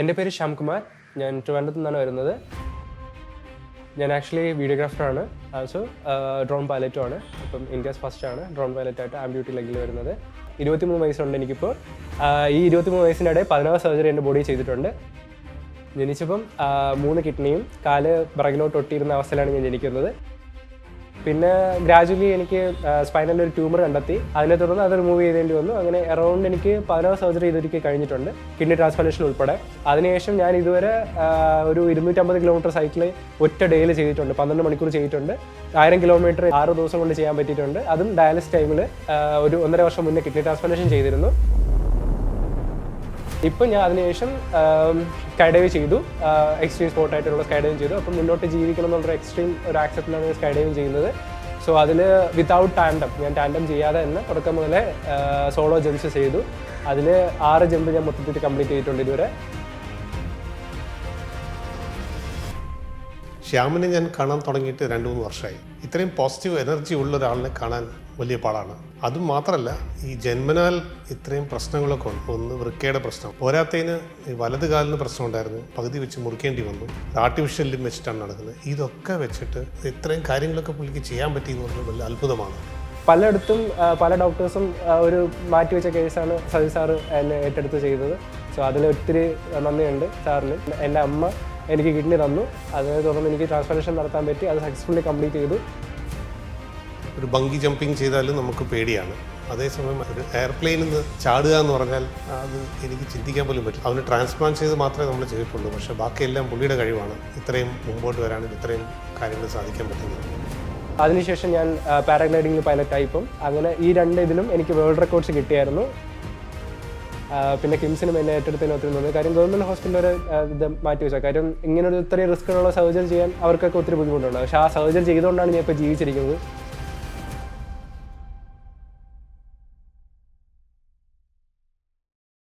എന്റെ പേര് ശ്യാംകുമാർ. ഞാൻ ട്രിവാൻഡ്രത്ത് നിന്നാണ് വരുന്നത്. ഞാൻ ആക്ച്വലി വീഡിയോഗ്രാഫറാണ് ആൾസോ ഡ്രോൺ പൈലറ്റും ആണ്. ഇപ്പം ഇന്ത്യസ് ഫസ്റ്റ് ആണ് ഡ്രോൺ പൈലറ്റായിട്ട് ആം ബ്യൂട്ടി ലെഗിൽ വരുന്നത്. ഇരുപത്തിമൂന്ന് വയസ്സുണ്ട് എനിക്കിപ്പോൾ ഈ ഇരുപത്തിമൂന്ന് വയസ്സിനിടെ പതിനാറ് സർജറി എന്റെ ബോഡി ചെയ്തിട്ടുണ്ട്. ജനിച്ചപ്പം മൂന്ന് കിഡ്നിയും കാൽ പിറകിലോട്ട് ഒട്ടിയിരുന്ന അവസ്ഥയിലാണ് ഞാൻ ജനിക്കുന്നത്. പിന്നെ ഗ്രാജുവലി എനിക്ക് സ്പൈനലിൽ ഒരു ട്യൂമർ കണ്ടെത്തി. അതിനെ തുടർന്ന് അത് റിമൂവ് ചെയ്തേണ്ടി വന്നു. അങ്ങനെ അറൗണ്ട് എനിക്ക് പതിനാറ് സർജറി ഇതൊരിക്കൽ കഴിഞ്ഞിട്ടുണ്ട്. കിഡ്നി ട്രാൻസ്പ്ലാന്റേഷൻ ഉൾപ്പെടെ. അതിനുശേഷം ഞാൻ ഇതുവരെ ഒരു ഇരുന്നൂറ്റമ്പത് കിലോമീറ്റർ സൈക്കിൾ ഒറ്റ ഡേയിൽ ചെയ്തിട്ടുണ്ട്. പന്ത്രണ്ട് മണിക്കൂർ ചെയ്തിട്ടുണ്ട്. ആയിരം കിലോമീറ്റർ ആറ് ദിവസം കൊണ്ട് ചെയ്യാൻ പറ്റിയിട്ടുണ്ട്. അതും ഡയാലിസ് ടൈമിൽ ഒരു ഒന്നര വർഷം മുന്നേ കിഡ്നി ട്രാൻസ്പ്ലാന്റേഷൻ ചെയ്തിരുന്നു. ഇപ്പം ഞാൻ അതിനുശേഷം സ്കൈഡൈവ് ചെയ്തു. എക്സ്ട്രീം സ്പോർട്ടായിട്ടുള്ള ആയിട്ടുള്ള സ്കൈ ഡൈവ് ചെയ്തു. അപ്പം മുന്നോട്ട് ജീവിക്കണം എന്നുള്ളൊരു എക്സ്ട്രീം ഒരു ആക്സെപ്റ്റിലാണ് ഞാൻ സ്കൈഡൈവ് ചെയ്യുന്നത്. സോ അതിൽ വിത്തൗട്ട് ടാൻഡം ഞാൻ ടാൻഡം ചെയ്യാതെ തന്നെ തുടക്കം മുതലേ സോളോ ജംപ്സ് ചെയ്തു. അതിൽ ആറ് ജമ്പ് ഞാൻ മൊത്തത്തിൽ കംപ്ലീറ്റ് ചെയ്തിട്ടുണ്ട് ഇതുവരെ. ശ്യാമിനെ ഞാൻ കാണാൻ തുടങ്ങിയിട്ട് രണ്ട് മൂന്ന് വർഷമായി. ഇത്രയും പോസിറ്റീവ് എനർജി ഉള്ള ഒരാളിനെ കാണാൻ വലിയ പാടാണ്. അതും മാത്രമല്ല ഈ ജന്മനാൽ ഇത്രയും പ്രശ്നങ്ങളൊക്കെ ഉണ്ട്. ഒന്ന് വൃക്കയുടെ പ്രശ്നം. പോരാത്തതിന് ഈ വലത് കാലിന് പ്രശ്നം ഉണ്ടായിരുന്നു. പകുതി വെച്ച് മുറിക്കേണ്ടി വന്നു. ആർട്ടിഫിഷ്യൽ ലിം വെച്ചിട്ടാണ് നടക്കുന്നത്. ഇതൊക്കെ വെച്ചിട്ട് ഇത്രയും കാര്യങ്ങളൊക്കെ പുള്ളിക്ക് ചെയ്യാൻ പറ്റി എന്ന് പറഞ്ഞാൽ വലിയ അത്ഭുതമാണ്. പലയിടത്തും പല ഡോക്ടേഴ്സും ഒരു ഒരു മാറ്റിവെച്ച കേസാണ് സജി സാറ് എന്നെ ഏറ്റെടുത്ത് ചെയ്തത്. സോ അതിൽ ഒത്തിരി നന്ദിയുണ്ട് സാറിന്. എന്റെ അമ്മ എനിക്ക് കിഡ്നി തന്നു. അതിനെ തുടർന്ന് എനിക്ക് ട്രാൻസ്പ്ലാന്റേഷൻ നടത്താൻ പറ്റി. അത് സക്സസ്ഫുള്ളി കംപ്ലീറ്റ് ചെയ്തു. ഒരു ബങ്കി ജമ്പിങ് ചെയ്താലും നമുക്ക് പേടിയാണ്. അതേസമയം ഒരു എയർപ്ലെയിനിൽ നിന്ന് ചാടുക എന്ന് പറഞ്ഞാൽ അത് എനിക്ക് ചിന്തിക്കാൻ പോലും പറ്റും അവന് ട്രാൻസ്പ്ലാന്റ് ചെയ്ത് മാത്രമേ നമ്മൾ ചെയ്തിട്ടുള്ളൂ. പക്ഷേ ബാക്കിയെല്ലാം പുള്ളിയുടെ കഴിവാണ്. ഇത്രയും മുമ്പോട്ട് വരാനും ഇത്രയും കാര്യങ്ങൾ സാധിക്കാൻ പറ്റുന്നത്. അതിനുശേഷം ഞാൻ പാരാഗ്ലൈഡിംഗ് പൈലറ്റ് ഇപ്പം. അങ്ങനെ ഈ രണ്ട് ഇതിലും എനിക്ക് വേൾഡ് റെക്കോർഡ്സ് കിട്ടിയായിരുന്നു. പിന്നെ കിംസിനും എന്നെ ഏറ്റെടുത്തതിന് ഒത്തിരി നന്ദി. കാര്യം ഗവൺമെന്റ് ഹോസ്പിറ്റലിൽ ഒരു ഇത് മാറ്റി വെച്ചാൽ കാര്യം ഇങ്ങനെ ഒരു ഇത്രയും റിസ്ക്കുള്ള സർജറി ചെയ്യാൻ അവർക്കൊക്കെ ഒത്തിരി ബുദ്ധിമുട്ടുണ്ട്. പക്ഷേ ആ സർജറി ചെയ്തുകൊണ്ടാണ് ഞാൻ ഇപ്പോൾ ജീവിച്ചിരിക്കുന്നത്.